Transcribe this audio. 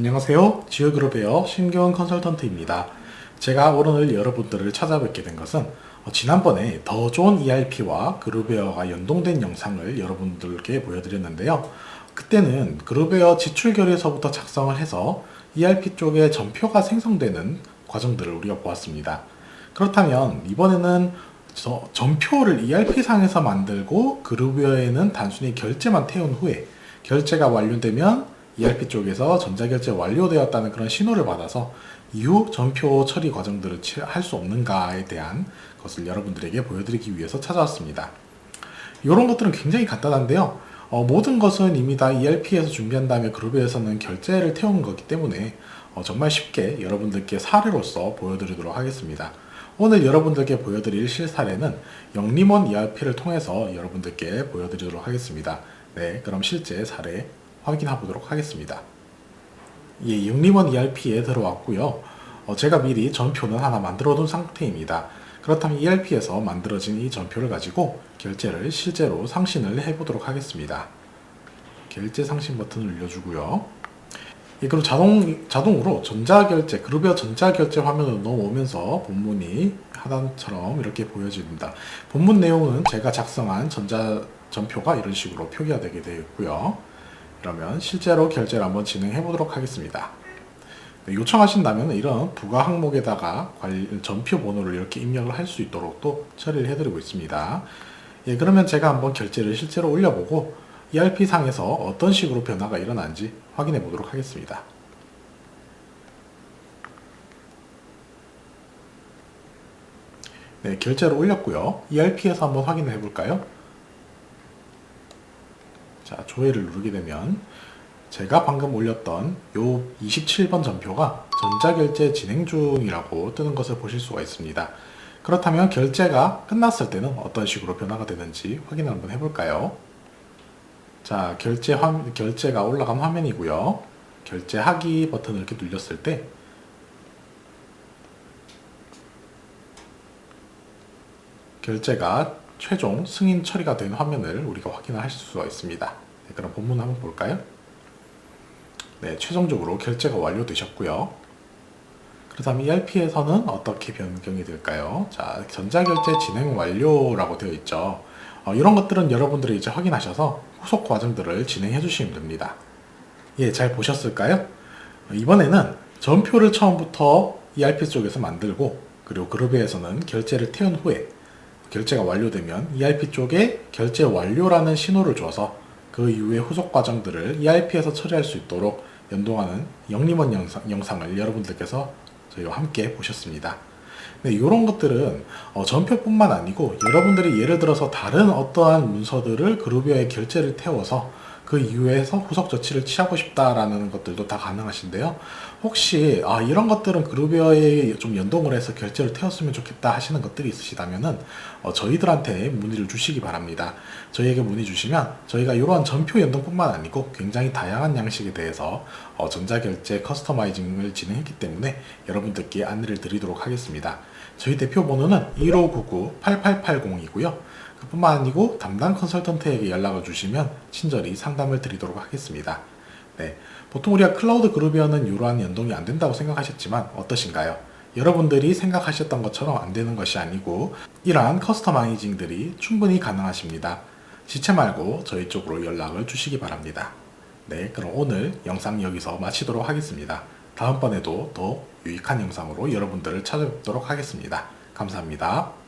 안녕하세요. 지오그룹의 신경 컨설턴트입니다. 제가 오늘 여러분들을 찾아뵙게 된 것은 어, 지난번에 더 좋은 ERP와 그룹웨어가 연동된 영상을 여러분들께 보여드렸는데요. 그때는 그룹웨어 지출 결의서부터 작성을 해서 ERP 쪽에 전표가 생성되는 과정들을 우리가 보았습니다. 그렇다면 이번에는 저 전표를 ERP상에서 만들고 그룹웨어에는 단순히 결제만 태운 후에 결제가 완료되면 ERP 쪽에서 전자결제 완료되었다는 그런 신호를 받아서 이후 전표 처리 과정들을 할 수 없는가에 대한 것을 여러분들에게 보여드리기 위해서 찾아왔습니다. 이런 것들은 굉장히 간단한데요. 어, 모든 것은 이미 다 ERP에서 준비한 다음에 그룹에서는 결제를 태우는 거기 때문에 어, 정말 쉽게 여러분들께 사례로서 보여드리도록 하겠습니다. 오늘 여러분들께 보여드릴 실사례는 영림원 ERP를 통해서 여러분들께 보여드리도록 하겠습니다. 네, 그럼 실제 사례 확인해 보도록 하겠습니다. 예, 영림원 ERP에 들어왔고요. 어, 제가 미리 전표는 하나 만들어 둔 상태입니다. 그렇다면 ERP에서 만들어진 이 전표를 가지고 결제를 실제로 상신을 해보도록 하겠습니다. 결제 상신 버튼을 눌러주고요. 예, 그럼 자동, 자동으로 전자결제, 그룹웨어 전자결제 화면으로 넘어오면서 본문이 하단처럼 이렇게 보여집니다. 본문 내용은 제가 작성한 전자 전표가 이런 식으로 표기가 되게 되어 있고요. 그러면 실제로 결제를 한번 진행해 보도록 하겠습니다. 네, 요청하신다면 이런 부가 항목에다가 전표 번호를 이렇게 입력을 할 수 있도록 또 처리를 해드리고 있습니다. 예, 그러면 제가 한번 결제를 실제로 올려보고 ERP 상에서 어떤 식으로 변화가 일어난지 확인해 보도록 하겠습니다. 네, 결제를 올렸고요. ERP에서 한번 확인을 해볼까요? 자, 조회를 누르게 되면 제가 방금 올렸던 요 27번 전표가 전자결제 진행 중이라고 뜨는 것을 보실 수가 있습니다. 그렇다면 결제가 끝났을 때는 어떤 식으로 변화가 되는지 확인을 한번 해볼까요? 자, 결제 화, 결제가 올라간 화면이고요. 결제하기 버튼을 이렇게 눌렸을 때 결제가 최종 승인 처리가 된 화면을 우리가 하실 수가 있습니다. 네, 그럼 본문 한번 볼까요? 네, 최종적으로 결제가 완료되셨고요. 그렇다면 ERP에서는 어떻게 변경이 될까요? 자, 전자결제 진행 완료라고 되어 있죠. 어, 이런 것들은 여러분들이 이제 확인하셔서 후속 과정들을 진행해 주시면 됩니다. 예, 잘 보셨을까요? 어, 이번에는 전표를 처음부터 ERP 쪽에서 만들고 그리고 그룹에서는 결제를 태운 후에 결제가 완료되면 ERP 쪽에 결제 완료라는 신호를 줘서 그 이후에 후속 과정들을 ERP에서 처리할 수 있도록 연동하는 영림원 영상, 영상 을 여러분들께서 저희와 함께 보셨습니다. 네, 이런 것들은 어, 전표뿐만 아니고 여러분들이 예를 들어서 다른 어떠한 문서들을 그룹웨어에 결제를 태워서 그 이후에서 후속 조치를 취하고 싶다라는 것들도 다 가능하신데요. 혹시 아, 이런 것들은 그룹웨어에 좀 연동을 해서 결제를 태웠으면 좋겠다 하시는 것들이 있으시다면은 어, 저희들한테 문의를 주시기 바랍니다. 저희에게 문의 주시면 저희가 이러한 전표 연동뿐만 아니고 굉장히 다양한 양식에 대해서 어, 전자결제 커스터마이징을 진행했기 때문에 여러분들께 안내를 드리도록 하겠습니다. 저희 대표 번호는 1599-8880이고요. 그뿐만 아니고 담당 컨설턴트에게 연락을 주시면 친절히 상담을 드리도록 하겠습니다. 네, 보통 우리가 클라우드 그룹이어는 이러한 연동이 안 된다고 생각하셨지만 어떠신가요? 여러분들이 생각하셨던 것처럼 안 되는 것이 아니고 이러한 커스터마이징들이 충분히 가능하십니다. 지체 말고 저희 쪽으로 연락을 주시기 바랍니다. 네, 그럼 오늘 영상 여기서 마치도록 하겠습니다. 다음번에도 더 유익한 영상으로 여러분들을 찾아뵙도록 하겠습니다. 감사합니다.